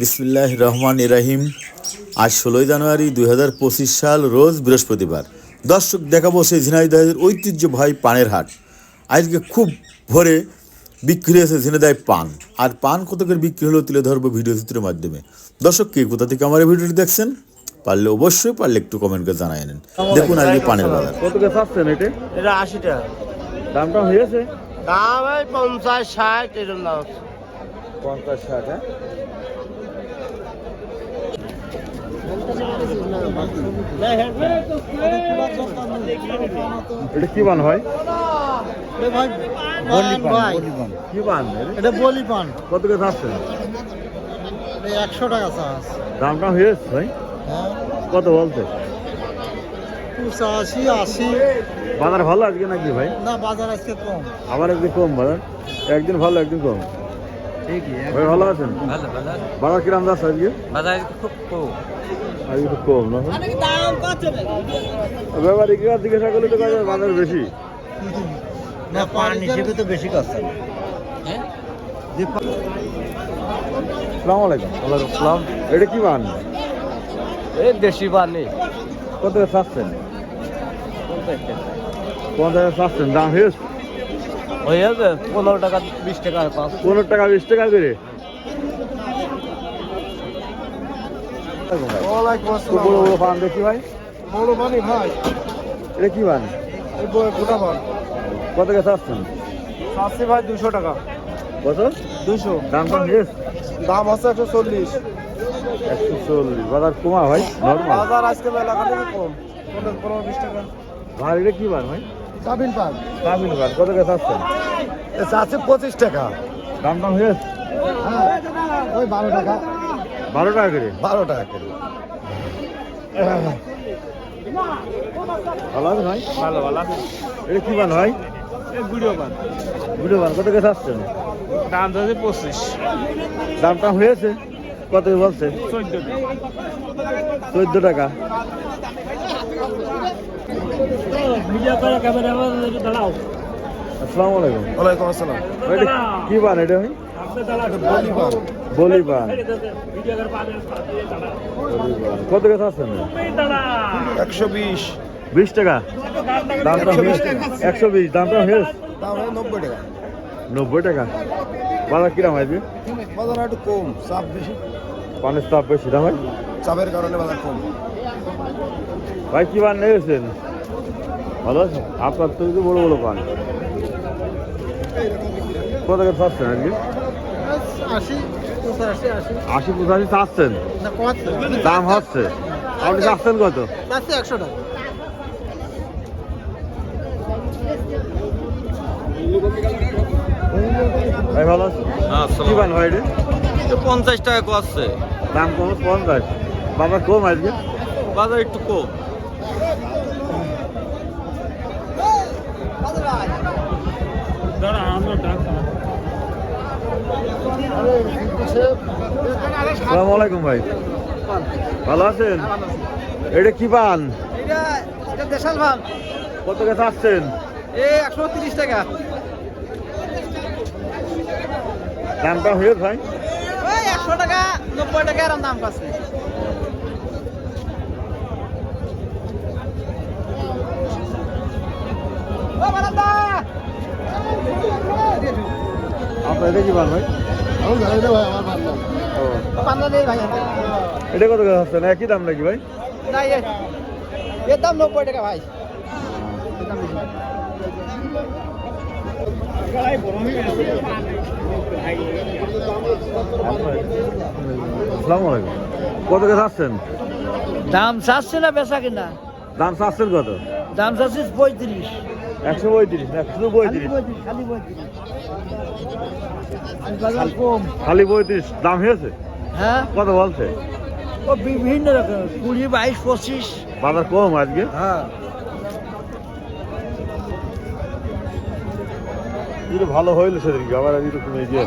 বিসমিল্লাহ রহমান ইরাহিম আজ ষোলোই জানুয়ারি দু হাজার পঁচিশ সাল রোজ বৃহস্পতিবার। দর্শক দেখাবো সেই ঝিনাইদহের ঐতিহ্যবাহী পানের হাট। আজকে খুব ভোরে বিক্রি হয়েছে ঝিনাইদায় পান। আর পান কত করে বিক্রি হলো তুলে ধরবো ভিডিও চিত্রের মাধ্যমে। দর্শক কে কোথা থেকে আমার ভিডিওটি দেখছেন পারলে অবশ্যই পারলে একটু কমেন্ট করে জানাই নেন। দেখুন আজকে পানের বাজার। কত করে চাচ্ছেন এটা? এটা আশি টাকা। দামটা হয়েছে? দাম এই পঞ্চাশ ষাট এরকম দাম পঞ্চাশ ষাট হ্যাঁ? এটা কি বান ভাই? কি বান এটা? এটা বলি পান। কত করে চাচ্ছেন? একশো টাকা চাষ। দামটা হয়েছে ভাই? হ্যাঁ। কত বলছে পঁচাশি আশি। বাজার ভালো আজকে নাকি ভাই? না বাজার আজকে কম। আবার একদিন কম বাজার? একদিন ভালো একদিন কম। ভাই ভালো আছেন? বাজার কিরাম যাচ্ছে আজকে? বাজার খুব কম। আজকে তো কম না? ব্যাপারে কি জিজ্ঞাসা করলে তো বাজার বেশি? না পান হিসেবে তো বেশি কাজ সালাম আলাইকুম। আসসালাম এটা কি বান এই দেশি পানি কত চাচ্ছেন? পঞ্চাশ চাচ্ছেন দাম হয়েছে হয়ে যাবে পনেরো টাকা বিশ টাকা পাঁচ। পনেরো টাকা বিশ টাকা করে? বড় বড় পান দেখি ভাই। বড় পানি ভাই। এটা কি বান গোটা পান কত চাচ্ছেন? চাষি ভাই দুশো টাকা। কত? দুশো দাম কম দাম আছে একশো চল্লিশ। একশো চল্লিশ। বাজার কমা ভাই? নর্মাল? বাজার আজকে মেলা খালি কম। পনেরো বিশ টাকা। ভাই এটা কি বান ভাই? কাবিন পান কামিল বান কত করে চাচ্ছেন? চাষি পঁচিশ টাকা। দাম দাম হয়েছে? হ্যাঁ ওই বারো টাকা। বারো টাকা করে? বারো টাকা করে। ভালো আছে ভাই? ভালো ভালো এটা কি বান ভাই? গুড়িও পান ভিডিও বান কত করে চাচ্ছেন? দাম ধরেছে পঁচিশ। দামটা হয়েছে? কত বলছে? চোদ্দ টাকা। আসসালামু আলাইকুম। ওয়ালাইকুম আসসালাম। কি বান এটা ভাই? বলি পান বলি বান বলি বান। কত করে চাচ্ছেন একশো বিশ। বিশ টাকা? দামটা একশো বিশ। দামটা হয়েছে নব্বই টাকা। নব্বই টাকা। বাজার কিরাম আসবে বাজার একটু কম চাপ বেশি। পানের চাপ বেশি দাম ভাই? চাপের কারণে বাজার কম। ভাই কি বান নিয়েছেন? ভালো আছে? আপনার তো কিন্তু বড় বড় পান। কত করে চাচ্ছেন আজকে আশি পঁচাশি আশি। আশি পঁচাশি চাচ্ছেন? দাম হচ্ছে? আপনি চাচ্ছেন কত? একশো টাকা। ভাই ভালো আছে? কি বান ভাই রে পঞ্চাশ টাকা করছে দাম কম পঞ্চাশ। বাজার কম আজকে? বাজার একটু কম। ভাই। ভালো আছেন? এটা কি পান? দেশাল কত চাচ্ছেন? এ একশো তিরিশ টাকা। দামটা হয়ে ভাই? একশো টাকা নব্বই টাকা এরম দাম পাচ্ছে। আপনার কি ভাই? এটা কত একই দাম নাকি ভাই? না এর দাম নব্বই টাকা ভাই। দাম। আসসালামু আলাইকুম। কত করে চাচ্ছেন? দাম চাচ্ছে না বেচা কিনা? দাম চাচ্ছেন কত? দাম চাচ্ছে পঁয়ত্রিশ। একশো পঁয়ত্রিশ একশো পঁয়ত্রিশ। খালি পঁয়ত্রিশ। কম দাম হয়েছে? হ্যাঁ। কত বলছে? ও বিভিন্ন রকম কুড়ি বাইশ পঁচিশ। বাজার কম আজকে? হ্যাঁ। ভালো হইল সেদিনকে আবার এরকম এই যে